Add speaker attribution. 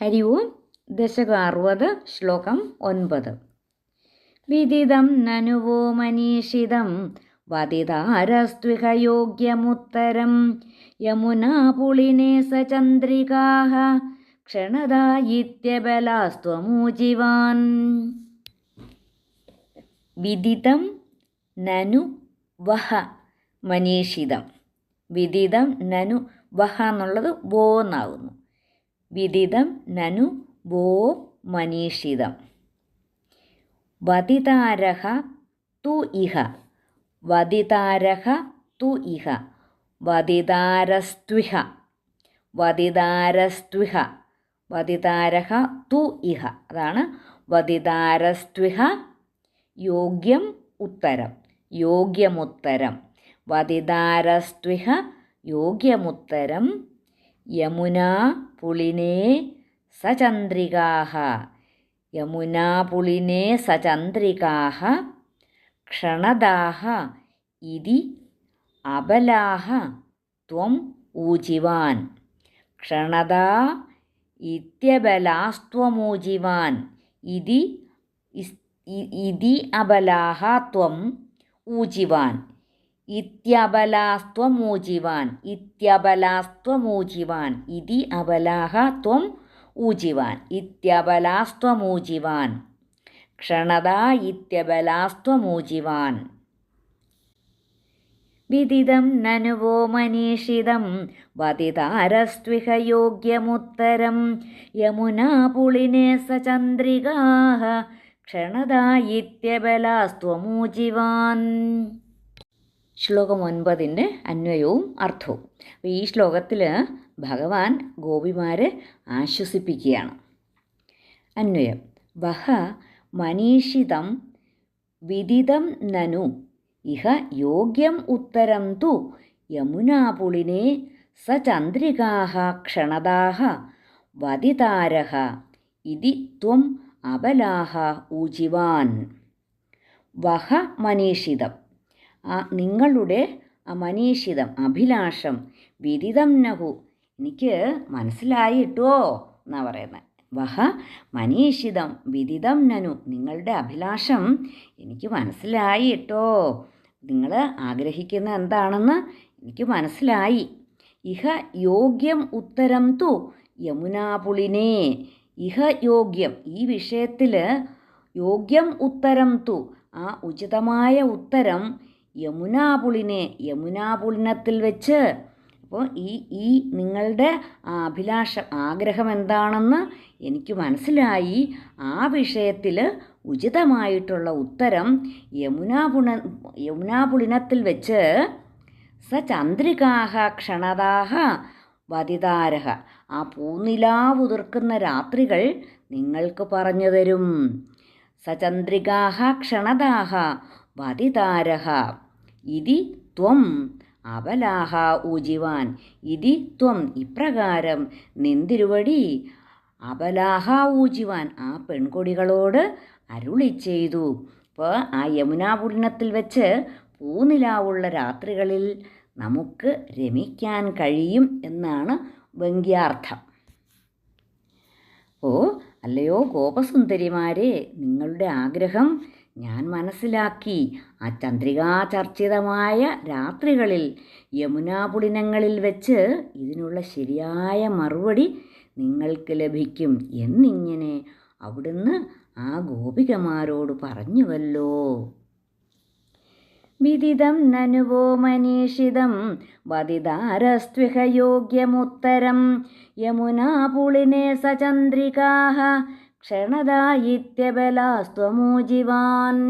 Speaker 1: ഹരി ഓം ദശക അറുപത് ശ്ലോകം ഒൻപത് വിദിതം നനുവോ മനീഷിതം വതിതാരസ്ത്വിഹയോഗ്യമുത്തരം യമുനാപുളിനെ സചന്ദ്രികാഹ ചന്ദ്രികാः ക്ഷണദായിത്യബലാസ്ത്വമൂജിവാൻ വിദിതം നനു വഹ മനീഷിതം വിദിതം നനു വഹ എന്നുള്ളത് വോ എന്നാകുന്നു. വിദിതം നനു വോ മനീഷിതം. വതിതാരഹ തു ഇഹ. വതിതാരഹ തു ഇഹ. വതിതാരസ്ത്വിഹ വതിതാരസ്ത്വിഹ വതിതാരഹ തു ഇഹ. അതാണ് വതിതാരസ്ത്വിഹ യോഗ്യം ഉത്തരം. യോഗ്യമുത്തരം. വതിതാരസ്ത്വിഹ യോഗ്യമുത്തരം യമുനാ പുളിനേ സചന്ദ്രികാഹ. യമുനാ പുളിനേ സചന്ദ്രികാഹ. ക്ഷണദാഹ ഇതി അബലാഹ ത്വം ഊജിവാൻ. ക്ഷണദാ ഇത്യബലാസ്ത്വമൂജിവാൻ. ഇതി ഇതി അബലാഹ ത്വം ഊജിവാൻ. ഇത്യബലാസ്ത്വമൂജിവാൻ. ഇത്യബലാസ്ത്വമൂജിവാൻ. ഇതി അബലാഹ ത്വം ഊജിവാൻ. ഇത്യബലാസ്ത്വമൂജിവാൻ. ക്ഷണത ഇത്യബലാസ്ത്വമൂജിവാൻ. വിദിതം നനുവോ മനീഷിതം. വദിതാരസ്ത്വിഹ യോഗ്യമുത്തരം യമുനാപുളിനെ സ ചന്ദ്രികാः ക്ഷണദാ ഇത്യബലാസ്ത്വമൂജിവാൻ. ശ്ലോകം ഒൻപതിന്റെ അന്വയവും അർത്ഥവും. അപ്പോൾ ഈ ശ്ലോകത്തിൽ ഭഗവാൻ ഗോപിമാരെ ആശ്വസിപ്പിക്കുകയാണ്. അന്വയം. വഹ മനീഷിതം വിദിതം നനു. ഇഹ യോഗ്യം ഉത്തരം തു. യമുനാപുളിനെ സ ചന്ദ്രികാഹ ക്ഷണദാഹ വതിതാരഹ ഇതി ത്വം അബലാഹ ഊജിവാൻ. വഹ മനീഷിതം. നിങ്ങളുടെ മനീഷിതം അഭിലാഷം വിദിതം നഹു. എനിക്ക് മനസ്സിലായിട്ടോ എന്നാണ് പറയുന്നത് വഹ മനീഷിതം വിദിതം നനു. നിങ്ങളുടെ അഭിലാഷം എനിക്ക് മനസ്സിലായിട്ടോ. നിങ്ങൾ ആഗ്രഹിക്കുന്ന എന്താണെന്ന് എനിക്ക് മനസ്സിലായി. ഇഹ യോഗ്യം ഉത്തരം തു യമുനാപുളിനെ ഇഹ യോഗ്യം ഈ വിഷയത്തിൽ യോഗ്യം ഉത്തരം തു. ആ ഉചിതമായ ഉത്തരം യമുനാപുളിനെ യമുനാപുളിനത്തിൽ വെച്ച് അപ്പോൾ ഈ ഈ നിങ്ങളുടെ അഭിലാഷം ആഗ്രഹം എന്താണെന്ന് എനിക്ക് മനസ്സിലായി. ആ വിഷയത്തിൽ ഉചിതമായിട്ടുള്ള ഉത്തരം യമുനാപുണ യമുനാപുളിനത്തിൽ വെച്ച് സ ചന്ദ്രികാഹ ക്ഷണതാഹ വതിതാരഹ ആ പൂനിലാവുതിർക്കുന്ന രാത്രികൾ നിങ്ങൾക്ക് പറഞ്ഞു തരും. സചന്ദ്രികാഹ ക്ഷണദാഹ വതിതാരഹ ഇതി ത്വം. അവലാഹ ഊജിവാൻ. ഇതി ത്വം. ഇപ്രകാരം നിന്തിരുവടി. അബലാഹ ഊജിവാൻ. ആ പെൺകൊടികളോട് അരുളി ചെയ്തു. ഇപ്പോൾ ആ യമുനാപൂർണത്തിൽ വെച്ച് പൂനിലാവുള്ള രാത്രികളിൽ നമുക്ക് രമിക്കാൻ കഴിയും എന്നാണ് വ്യംഗ്യാർത്ഥം. ഓ അല്ലയോ ഗോപസുന്ദരിമാരെ നിങ്ങളുടെ ആഗ്രഹം ഞാൻ മനസ്സിലാക്കി. ആ ചന്ദ്രികാചർച്ചിതമായ രാത്രികളിൽ യമുനാപുളിനങ്ങളിൽ വെച്ച് ഇതിനുള്ള ശരിയായ മറുപടി നിങ്ങൾക്ക് ലഭിക്കും എന്നിങ്ങനെ അവിടുന്ന് ആ ഗോപികമാരോട് പറഞ്ഞുവല്ലോ. വിദിതം നനുവോ മനീഷിതം വദിതാരസ്ത്വിഹ യോഗ്യമുത്തരം യമുനാപുളിനെ क्षणदायित्यबलास्त्वमूजिवान्